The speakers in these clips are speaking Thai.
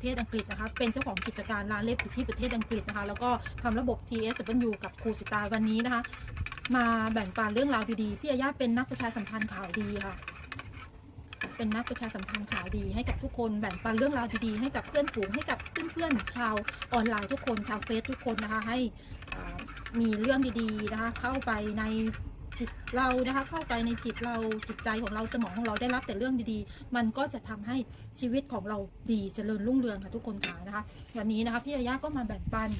ประเทศอังกฤษนะคะ เป็นเจ้าของกิจการร้านเล็บอยู่ที่ประเทศอังกฤษนะคะ แล้วก็ทำระบบ TSW กับครูสิตาวันนี้นะคะ มาแบ่งปันเรื่องราวดีๆ พี่อาญาเป็นนักประชาสัมพันธ์ข่าวดีค่ะ เป็นนักประชาสัมพันธ์ข่าวดีให้กับทุกคนแบ่งปันเรื่องราวดีๆให้กับเพื่อนฝูงให้กับเพื่อนๆชาวออนไลน์ทุกคนชาวเฟซทุกคนนะคะให้มีเรื่องดีๆนะคะเข้าไปใน จิตเรานะคะ เข้าไปในจิตเราจิตใจของเราสมองของเราได้รับแต่เรื่องดีๆ มันก็จะทำให้ชีวิตของเราดีเจริญรุ่งเรืองค่ะทุกคนค่ะนะคะ วันนี้นะคะพี่อาญาก็มาแบ่งปัน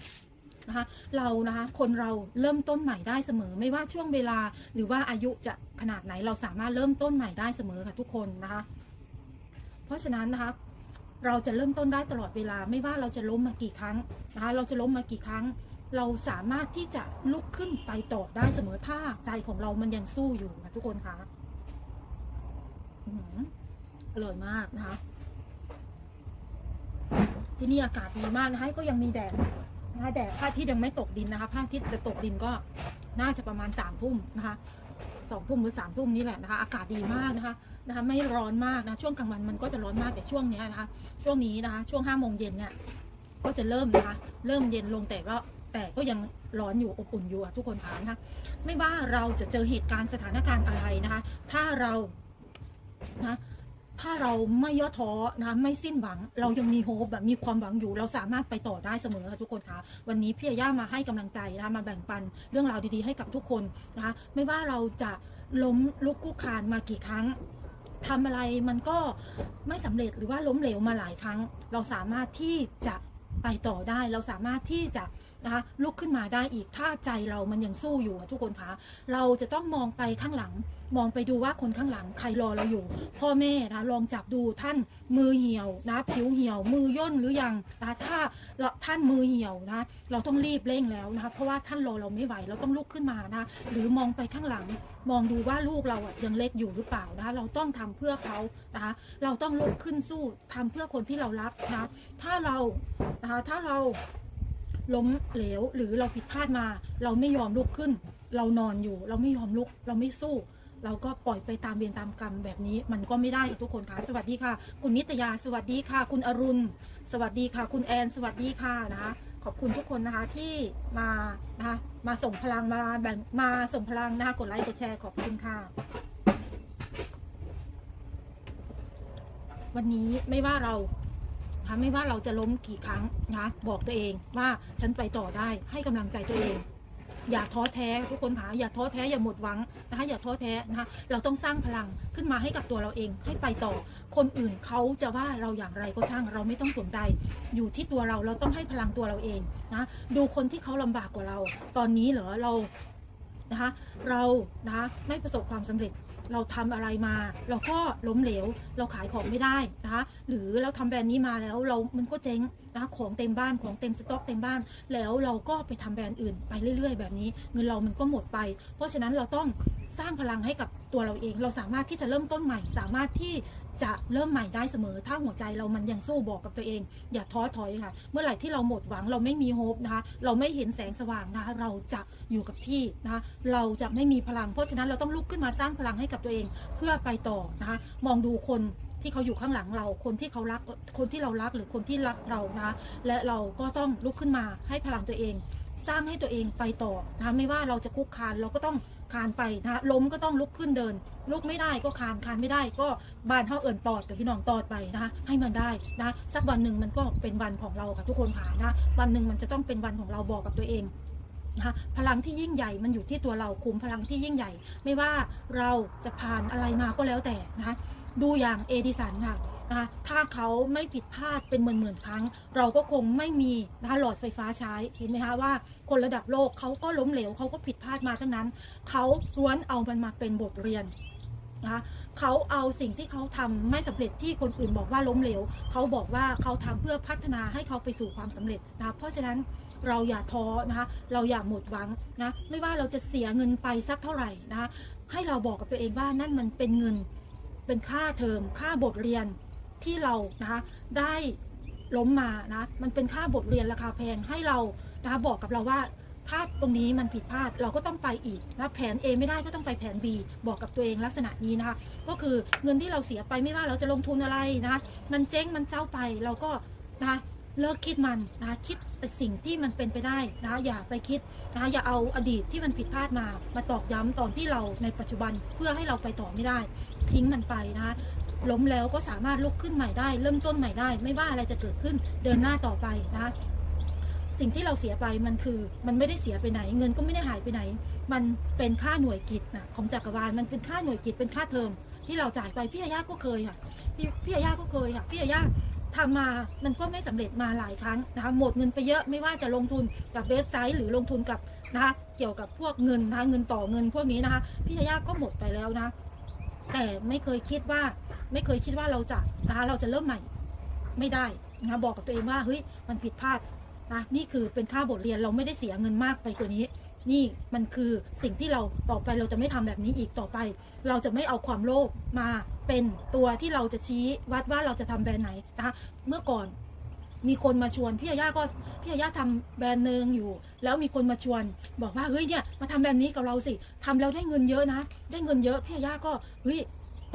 นะคะเรานะคะคนเราเริ่มต้นใหม่ได้เสมอ ไม่ว่าช่วงเวลาหรือว่าอายุจะขนาดไหนเราสามารถเริ่มต้นใหม่ได้เสมอค่ะทุกคนนะคะ เพราะฉะนั้นนะคะเราจะเริ่มต้นได้ตลอดเวลา ไม่ว่าเราจะล้มมากี่ครั้งนะคะเราจะล้มมากี่ครั้ง เราสามารถที่จะลุกขึ้นไปต่อได้เสมอถ้าใจของเรามันยังสู้อยู่นะทุกคนคะอื้อหืออร่อยมากนะคะ ที่นี่อากาศดีมากนะคะก็ยังมีแดดนะคะแดดพระอาทิตย์ยังไม่ตกดินนะคะพระอาทิตย์จะตกดินก็น่าจะประมาณสามทุ่มนะคะสองทุ่มหรือสามทุ่มนี่แหละนะคะ อากาศดีมากนะคะนะคะไม่ร้อนมากนะช่วงกลางวันมันก็จะร้อนมากแต่ช่วงนี้นะคะ ช่วงนี้นะคะ ช่วงห้าโมงเย็นเนี่ยก็จะเริ่มนะคะ เริ่มเย็นลงแต่ก็ แต่ก็ยังร้อนอยู่อบอุ่นอยู่อะทุกคนค่ะนะคะไม่ว่าเราจะเจอเหตุการณ์สถานการณ์อะไรนะคะ ถ้าเรานะถ้าเราไม่ย่อท้อนะไม่สิ้นหวัง เรายังมีโฮปแบบมีความหวังอยู่ เราสามารถไปต่อได้เสมอค่ะทุกคนคะวันนี้พี่อาย่ามาให้กำลังใจนะคะมาแบ่งปันเรื่องราวดีๆให้กับทุกคนนะคะไม่ว่าเราจะล้มลุกคลุกคานมากี่ครั้งทำอะไรมันก็ไม่สำเร็จหรือว่าล้มเหลวมาหลายครั้ง เราสามารถที่จะ ไปต่อได้เราสามารถที่จะนะคะลุกขึ้นมาได้อีกถ้าใจเรามันยังสู้อยู่ทุกคนคะเราจะต้องมองไปข้างหลัง มองไปดูว่าคนข้างหลังใครรอเราอยู่ พ่อแม่นะลองจับดูท่านมือเหี่ยวนะผิวเหี่ยว มือย่นหรือยังนะคะถ้าเราท่านมือเหี่ยวนะเราต้องรีบเร่งแล้วนะคะเพราะว่าท่านรอเราไม่ไหวเราต้องลุกขึ้นมานะคะหรือมองไปข้างหลัง มองดูว่าลูกเราอะยังเล็กอยู่หรือเปล่านะคะเราต้องทำเพื่อเขานะคะเราต้องลุกขึ้นสู้ทำเพื่อคนที่เรารักนะคะถ้าเรานะคะ ถ้าเราล้มเหลวหรือเราผิดพลาดมา เราไม่ยอมลุกขึ้น เรานอนอยู่ เราไม่ยอมลุก เราไม่สู้ เราก็ปล่อยไปตามเวรตามกรรมแบบนี้ มันก็ไม่ได้ทุกคนค่ะ สวัสดีค่ะ คุณนิตยา สวัสดีค่ะ คุณอรุณ สวัสดีค่ะ คุณแอน สวัสดีค่ะนะคะ ขอบคุณทุกคนนะคะที่มานะคะมาส่งพลังมาแบ่งมาส่งพลังนะคะกดไลค์กดแชร์ขอบคุณค่ะ วันนี้ไม่ว่าเรา นะคะไม่ว่าเราจะล้มกี่ครั้งนะคะบอกตัวเองว่าฉันไปต่อได้ให้กำลังใจตัวเอง อย่าท้อแท้ทุกคนค่ะอย่าท้อแท้อย่าหมดหวังนะคะอย่าท้อแท้นะคะเราต้องสร้างพลังขึ้นมาให้กับตัวเราเอง ให้ไปต่อ คนอื่นเขาจะว่าเราอย่างไรก็ช่าง เราไม่ต้องสนใจอยู่ที่ตัวเราเราต้องให้พลังตัวเราเองนะดูคนที่เขาลำบากกว่าเรา ตอนนี้เหรอเรา นะคะ เรานะคะไม่ประสบความสำเร็จ เราทำอะไรมา เราก็ล้มเหลว เราขายของไม่ได้นะคะ หรือเราทำแบรนด์นี้มาแล้วเรา มันก็เจ๊งนะคะของเต็มบ้านของเต็มสต็อกเต็มบ้าน แล้วเราก็ไปทำแบรนด์อื่นไปเรื่อย ๆ แบบนี้ เงินเรามันก็หมดไป เพราะฉะนั้นเราต้อง สร้างพลังให้กับตัวเราเอง เราสามารถที่จะเริ่มต้นใหม่ สามารถที่จะเริ่มใหม่ได้เสมอ ถ้าหัวใจเรามันยังสู้บอกกับตัวเอง อย่าท้อถอยค่ะ เมื่อไหร่ที่เราหมดหวังเราไม่มีโฮปนะคะ เราไม่เห็นแสงสว่างนะคะ เราจะอยู่กับที่นะคะ เราจะไม่มีพลัง เพราะฉะนั้นเราต้องลุกขึ้นมาสร้างพลังให้กับตัวเองเพื่อไปต่อนะคะ มองดูคนที่เขาอยู่ข้างหลังเรา คนที่เขารัก คนที่เรารักหรือคนที่รักเรานะคะและเราก็ต้องลุกขึ้นมาให้พลังตัวเอง สร้างให้ตัวเองไปต่อนะคะไม่ว่าเราจะคุกคานเราก็ต้อง คานไปนะคะล้มก็ต้องลุกขึ้นเดิน ลุกไม่ได้ก็คานคานไม่ได้ก็บานเท่าเอิ่นตอดกับพี่น้องตอดไปนะคะให้มันได้นะสักวันหนึ่งมันก็เป็นวันของเราค่ะทุกคนค่ะนะวันหนึ่งมันจะต้องเป็นวันของเราบอกกับตัวเอง นะคะพลังที่ยิ่งใหญ่มันอยู่ที่ตัวเราคุมพลังที่ยิ่งใหญ่ ไม่ว่าเราจะผ่านอะไรมาก็แล้วแต่นะคะดูอย่างเอดิสันค่ะนะคะถ้าเขาไม่ผิดพลาดเป็นหมื่นๆครั้ง เราก็คงไม่มีนะคะหลอดไฟฟ้าใช้เห็นไหมคะว่าคนระดับโลกเขาก็ล้มเหลวเขาก็ผิดพลาดมาทั้งนั้น เขาล้วนเอามันมาเป็นบทเรียน นะคะเขาเอาสิ่งที่เขาทำไม่สำเร็จที่คนอื่นบอกว่าล้มเหลวเขาบอกว่าเขาทำเพื่อพัฒนาให้เขาไปสู่ความสำเร็จนะคะเพราะฉะนั้นเราอย่าท้อนะคะเราอย่าหมดหวังนะไม่ว่าเราจะเสียเงินไปสักเท่าไหร่นะคะให้เราบอกกับตัวเองว่านั่นมันเป็นเงินเป็นค่าเทอมค่าบทเรียนที่เรานะคะได้ล้มมานะมันเป็นค่าบทเรียนราคาแพงให้เรานะคะบอกกับเราว่า ถ้าตรงนี้มันผิดพลาดเราก็ต้องไปอีกนะแผน A ไม่ได้ก็ต้องไปแผน B บอกกับตัวเองลักษณะนี้นะคะ ก็คือเงินที่เราเสียไปไม่ว่าเราจะลงทุนอะไรนะคะมันเจ๊งมันเจ้าไปเราก็นะคะเลิกคิดมันนะคะคิดแต่สิ่งที่มันเป็นไปได้นะคะอย่าไปคิดนะคะอย่าเอาอดีตที่มันผิดพลาดมา มาตอกย้ำตอนที่เราในปัจจุบันเพื่อให้เราไปต่อไม่ได้ ทิ้งมันไปนะคะล้มแล้วก็สามารถลุกขึ้นใหม่ได้ เริ่มต้นใหม่ได้ ไม่ว่าอะไรจะเกิดขึ้นเดินหน้าต่อไปนะคะ สิ่งที่เราเสียไปมันคือมันไม่ได้เสียไปไหน เงินก็ไม่ได้หายไปไหน มันเป็นค่าหน่วยกิจนะของจักรวาลมันเป็นค่าหน่วยกิจเป็นค่าเทอมที่เราจ่ายไปพี่อาย่าก็เคยค่ะพี่พี่อาย่าก็เคยค่ะพี่อาย่าทำมา มันก็ไม่สำเร็จมาหลายครั้งนะคะหมดเงินไปเยอะไม่ว่าจะลงทุนกับเว็บไซต์หรือลงทุนกับนะคะเกี่ยวกับพวกเงินนะคะเงินต่อเงินพวกนี้นะคะพี่อาย่าก็หมดไปแล้วนะ แต่ไม่เคยคิดว่าไม่เคยคิดว่าเราจะนะคะเราจะเริ่มใหม่ไม่ได้นะะบอกกับตัวเองว่าเฮ้ยมันผิดพลาด นะนี่คือเป็นค่าบทเรียนเราไม่ได้เสียเงินมากไปกว่านี้ นี่มันคือสิ่งที่เราต่อไปเราจะไม่ทำแบบนี้อีกต่อไป เราจะไม่เอาความโลภมาเป็นตัวที่เราจะชี้วัดว่าเราจะทำแบรนด์ไหนนะคะเมื่อก่อนมีคนมาชวนพี่อาย่าก็พี่อาย่าทำแบรนด์หนึ่งอยู่ แล้วมีคนมาชวน บอกว่าเฮ้ยเนี่ยมาทำแบรนด์นี้กับเราสิทำแล้วได้เงินเยอะนะ ได้เงินเยอะพี่อาย่าก็เฮ้ย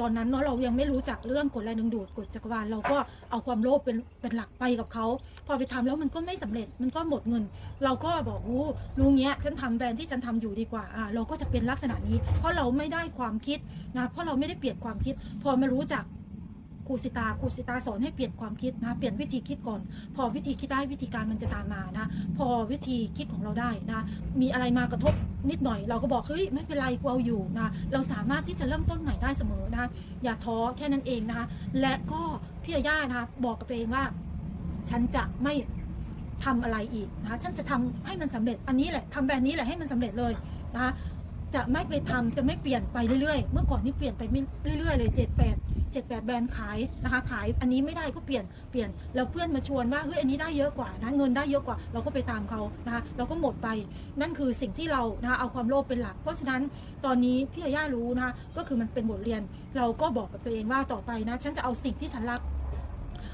ตอนนั้นเนาะเรายังไม่รู้จักเรื่องกฎแรงดึงดูดกฎจักรวาลเราก็เอาความโลภเป็นเป็นหลักไปกับเขาพอไปทำแล้วมันก็ไม่สำเร็จมันก็หมดเงิน เราก็บอกโอ้ลุงเนี้ยฉันทำแบรนด์ที่ฉันทำอยู่ดีกว่าอ่าเราก็จะเป็นลักษณะนี้ เพราะเราไม่ได้ความคิดนะเพราะเราไม่ได้เปลี่ยนความคิด พอมารู้จัก ครูสิตาครูสิตาสอนให้เปลี่ยนความคิดนะเปลี่ยนวิธีคิดก่อน พอวิธีคิดได้วิธีการมันจะตามมานะพอวิธีคิดของเราได้นะมีอะไรมากระทบนิดหน่อย เราก็บอกเฮ้ยไม่เป็นไรกูเอาอยู่นะเราสามารถที่จะเริ่มต้นใหม่ได้เสมอนะอย่าท้อแค่นั้นเองนะคะและก็พี่อาย่านะคะบอกกับตัวเองว่า ฉันจะไม่ทำอะไรอีกนะคะฉันจะทำให้มันสำเร็จอันนี้แหละทำแบบนี้แหละให้มันสำเร็จเลยนะคะจะไม่ไปทำจะไม่เปลี่ยนไปเรื่อยๆ เมื่อก่อนนี่เปลี่ยนไปเรื่อยๆเลยเจ็ดแปด เจ็ดแปดแบรนด์ขายนะคะขายอันนี้ไม่ได้ก็เปลี่ยนเปลี่ยนแล้วเพื่อนมาชวนว่าเฮ้ยอันนี้ได้เยอะกว่านะเงินได้เยอะกว่าเราก็ไปตามเขานะคะเราก็หมดไปนั่นคือสิ่งที่เรานะคะเอาความโลภเป็นหลัก เพราะฉะนั้นตอนนี้พี่อาย่ารู้นะคะก็คือมันเป็นบทเรียน เราก็บอกกับตัวเองว่าต่อไปนะฉันจะเอาสิ่งที่ฉันรัก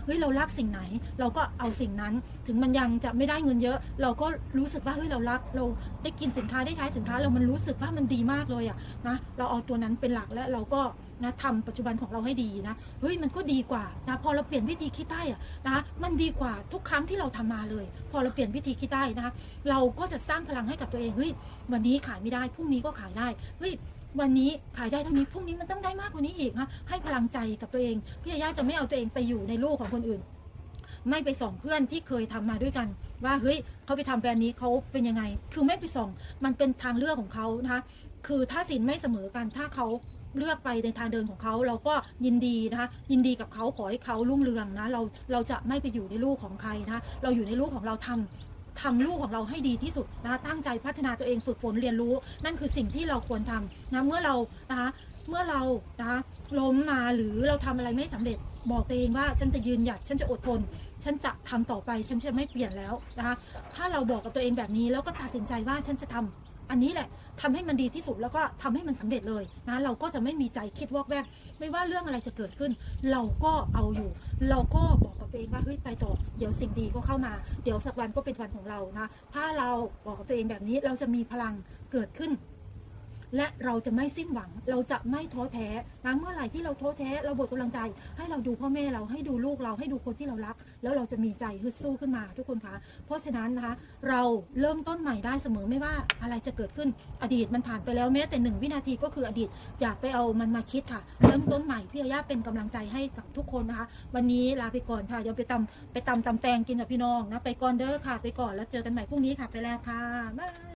เฮ้ยเรารักสิ่งไหน เราก็เอาสิ่งนั้น ถึงมันยังจะไม่ได้เงินเยอะ เราก็รู้สึกว่าเฮ้ยเรารักเราได้กินสินค้าได้ใช้สินค้าเรามันรู้สึกว่ามันดีมากเลยอะนะเราเอาตัวนั้นเป็นหลักและเราก็นะทำปัจจุบันของเราให้ดีนะเฮ้ยมันก็ดีกว่านะพอเราเปลี่ยนวิธีคิดได้อะนะมันดีกว่าทุกครั้งที่เราทำมาเลย พอเราเปลี่ยนวิธีคิดได้นะคะเราก็จะสร้างพลังให้กับตัวเองเฮ้ยวันนี้ขายไม่ได้พรุ่งนี้ก็ขายได้เฮ้ย วันนี้ขายได้เท่านี้พรุ่งนี้มันต้องได้มากกว่านี้อีกนะให้พลังใจกับตัวเองพี่ยาย่าจะไม่เอาตัวเองไปอยู่ในลูกของคนอื่น ไม่ไปส่องเพื่อนที่เคยทำมาด้วยกัน ว่าเฮ้ยเขาไปทำแบรนด์นี้เขาเป็นยังไง คือไม่ไปส่องมันเป็นทางเลือกของเขานะคะคือถ้าสินไม่เสมอกันถ้าเขาเลือกไปในทางเดินของเขาเราก็ยินดีนะคะยินดีกับเขาขอให้เขารุ่งเรืองนะเราเราจะไม่ไปอยู่ในลูกของใครนะคะเราอยู่ในลูกของเราทำ ทำลูกของเราให้ดีที่สุดนะคะตั้งใจพัฒนาตัวเองฝึกฝนเรียนรู้ นั่นคือสิ่งที่เราควรทำนะเมื่อเรานะคะเมื่อเรานะคะล้มมาหรือเราทำอะไรไม่สำเร็จบอกตัวเองว่าฉันจะยืนหยัดฉันจะอดทน ฉันจะทำต่อไป ฉันจะไม่เปลี่ยนแล้วนะคะถ้าเราบอกกับตัวเองแบบนี้แล้วก็ตัดสินใจว่าฉันจะทำ อันนี้แหละทำให้มันดีที่สุดแล้วก็ทำให้มันสำเร็จเลยนะเราก็จะไม่มีใจคิดวอกแวกไม่ว่าเรื่องอะไรจะเกิดขึ้น เราก็เอาอยู่ เราก็บอกกับตัวเองว่าเฮ้ยไปต่อเดี๋ยวสิ่งดีก็เข้ามา เดี๋ยวสักวันก็เป็นวันของเรานะถ้าเราบอกกับตัวเองแบบนี้เราจะมีพลังเกิดขึ้น และเราจะไม่สิ้นหวัง เราจะไม่ท้อแท้นะเมื่อไหร่ที่เราท้อแท้ เราบดกำลังใจ ให้เราดูพ่อแม่เราให้ดูลูกเราให้ดูคนที่เรารัก แล้วเราจะมีใจฮึดสู้ขึ้นมาทุกคนคะ เพราะฉะนั้นนะคะ เราเริ่มต้นใหม่ได้เสมอไม่ว่าอะไรจะเกิดขึ้นอดีตมันผ่านไปแล้วแม้แต่หนึ่งวินาทีก็คืออดีตอย่าไปเอามันมาคิดค่ะ เริ่มต้นใหม่พี่อาย่าเป็นกำลังใจให้กับทุกคนนะคะ วันนี้ลาไปก่อนค่ะเดี๋ยวไปตำไปตำตำแตงกินกับพี่น้องนะไปก่อนเด้อค่ะ ไปก่อนแล้วเจอกันใหม่พรุ่งนี้ค่ะไปแล้วค่ะบ๊าย